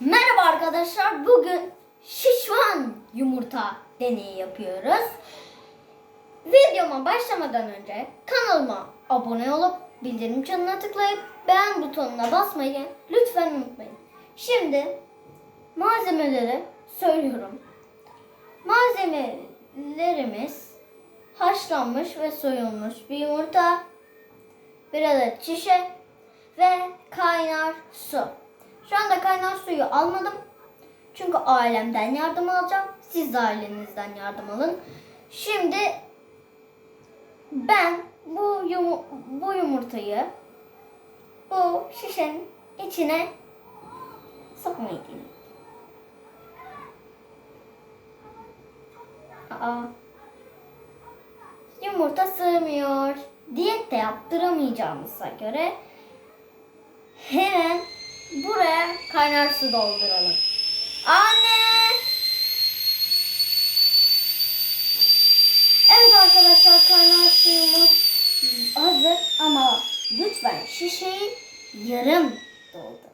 Merhaba arkadaşlar. Bugün şişman yumurta deneyi yapıyoruz. Videoma başlamadan önce kanalıma abone olup bildirim çanına tıklayıp beğen butonuna basmayı lütfen unutmayın. Şimdi malzemeleri söylüyorum. Malzemelerimiz haşlanmış ve soyulmuş bir yumurta, bir adet şişe ve kaynar su. Şu anda kaynar suyu almadım. Çünkü ailemden yardım alacağım. Siz de ailenizden yardım alın. Şimdi ben bu yumu, bu yumurtayı bu şişenin içine sokmayı deneyim. Aa, yumurta sığmıyor. Diyet de yaptıramayacağımıza göre hemen kaynar su dolduralım. Anne! Evet arkadaşlar kaynar suyumuz hazır ama lütfen şişeyi yarım doldu.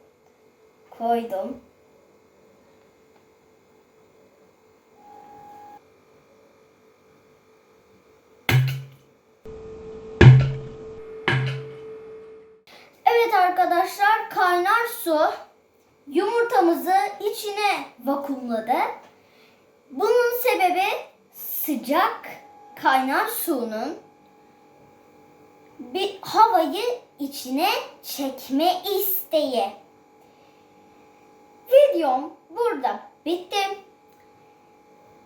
Koydum. Evet arkadaşlar kaynar su yumurtamızı içine vakumladı. Bunun sebebi sıcak kaynar suyunun bir havayı içine çekme isteği. Videom burada bitti.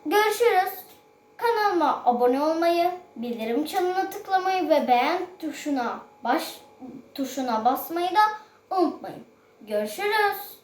Görüşürüz. Kanalıma abone olmayı, bildirim çanına tıklamayı ve beğen tuşuna baş tuşuna basmayı da unutmayın. Görüşürüz.